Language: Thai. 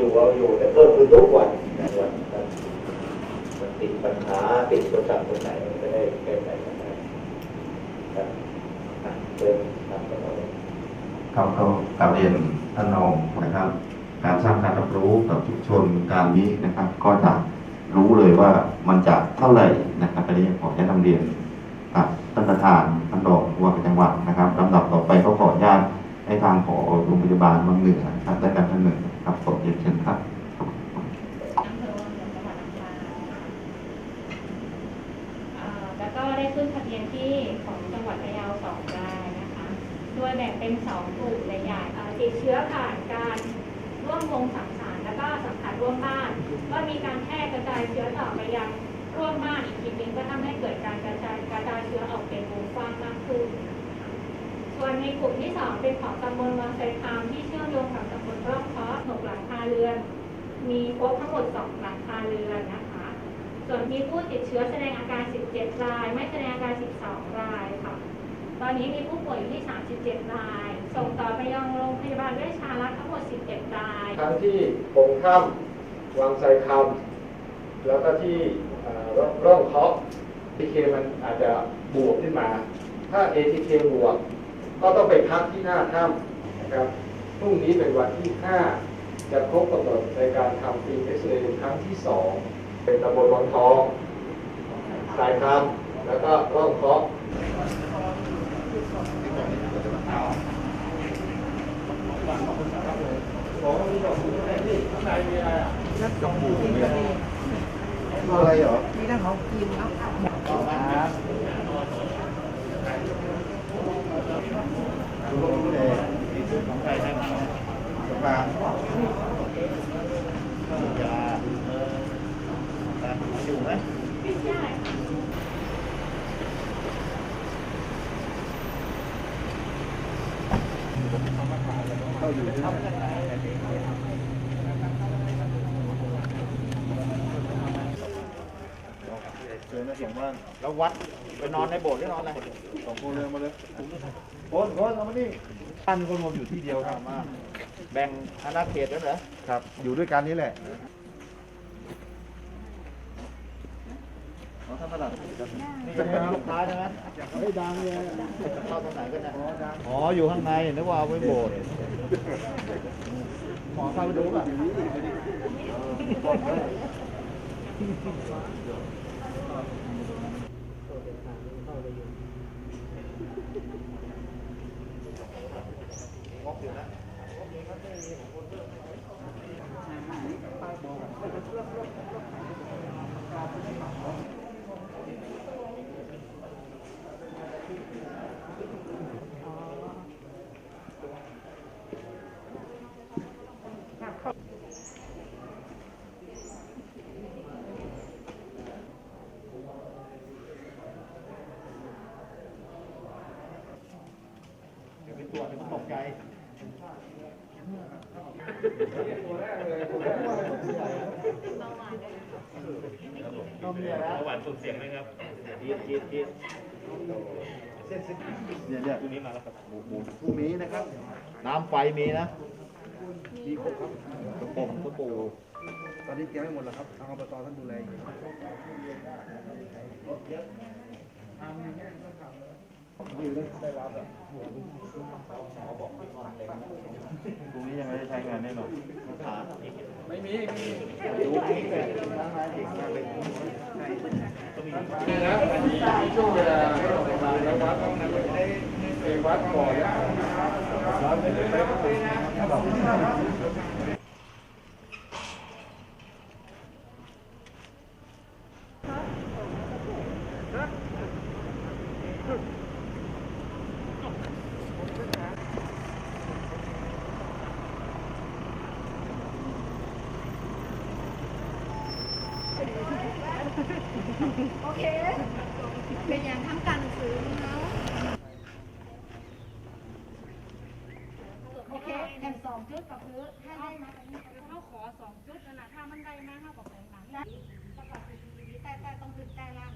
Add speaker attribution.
Speaker 1: อยู่เอาอยู่แต่เพิ่มขึ้นทุกวันนะวันมันติดปัญหาติดตัวจับตัวไหนมันจะได้แก้ไขกันได้ครับเชิญครับต่อเลย
Speaker 2: ครับก็กราบเรียนท่านรองนะครับ การสร้างการรับรู้กับชุมชนการนี้นะครับ ก็จะรู้เลยว่ามันจะเท่าไหร่นะครับอันนี้ขอแนะนำเรียนกับท่านประธานท่านรองผู้ว่าการจังหวัดนะครับลำดับต่อไปก็ขออนุญาตให้ทางผอโรงพยาบาลบางเหนือนะครับได้การท่านหนึ่ง ครับขอเรียนเชิญครับ
Speaker 3: อำเภอจังหวัดลำปางอ่าแล้วก็ได้ขึ้นทะเบียนที่ของจังหวัดระยองสองรายนะคะ โดยแบ่งเป็นสองกลุ่มใหญ่ๆอ่าติดเชื้อผ่านการร่วมวงสังสรรค์แล้วก็สัมผัสร่วมบ้านก็มีการแพร่กระจายเชื้อต่อไปยังร่วมบ้านอีกทีนึงก็ทำให้เกิดการกระจายกระจายเชื้อออกเป็นวงกว้างมากขึ้น ส่วนในกลุ่มที่สองเป็นของตำบลวังไซคามที่เชื่อมโยงกับตำบลรอง อนมีครบทั้งหมดสองหลังคาเรือนนะคะ ส่วนมีผู้ติดเชื้อแสดงอาการ 17 ราย ไม่แสดงอาการ 12 รายค่ะ ตอนนี้มีผู้ป่วยอยู่ที่ 37 ราย ส่งต่อไปยังโรงพยาบาลเวชชาลักทั้งหมด11ราย
Speaker 4: ทั้งที่โพงถ้ำวังไซคำแล้วก็ที่ร่องร่องเคาะ ATK มันอาจจะบวกขึ้นมา ถ้า ATK บวก ก็ต้องไปพักที่หน้าถ้ำนะครับ พรุ่งนี้เป็นวันที่ 5 จะครบกำหนดในการทำฟีเอ็กซเรย์ครั้งที่ 2 เป็นตำบลวังทองสายคำแล้วก็ร่องเคาะ
Speaker 1: อะไรเหรอ
Speaker 5: มีทั้งของกินครับ เนาะ
Speaker 6: แล้ววัดไปนอนในโบสถ์หรือนอนอะไรสองคนเลยมาเลยคนคนเอามานี่บ้านคนรวมอยู่ที่เดียวครับมาแบ่งอาณาเขตแล้วเหรอครับ อยู่ด้วยกันนี่แหละอ๋อ ท่านประหลัดนี่เป็นลูกค้าใช่ไหมไม่ดังเลยเข้าทางไหนกันนะอ๋ออยู่ข้างในนึกว่าเอาไว้โบสถ์หมอเข้าไปดูป่ะ ตรวจเดี๋ยวมันตกใจต้องมีอะไรหวานสุดเสียงไหมครับจี๊ดจี๊ดจี๊ดเนี่ยเนี่ยพรุ่งนี้มาแล้วครับหมูหมูพรุ่งนี้นะครับ น้ำไฟมีนะมีครบครับกระป๋องกระปู
Speaker 7: ตอนนี้เตรียมให้หมดแล้วครับทางอบตท่านดูแลอยู่
Speaker 6: พรุ่งนี้ยังไม่ได้ใช้งานแน่นอน
Speaker 4: ไม่มี
Speaker 6: ดูนี่เลยข้างในอีกมากเลย
Speaker 4: นี่นะอันนี้ช่วงเวลาให้ออกมาแล้ววัดนั้นจะได้ไปวัดก่อนแล้ว
Speaker 5: โอเค เป็นอย่างทั้งการซื้อนะโอเคแถมสองจุดกับพื้นถ้าได้นะเขาขอสองจุดนะถ้ามันได้มาเขาบอกแผงหลังแต่แต่ต้องถึงแต่ล่ง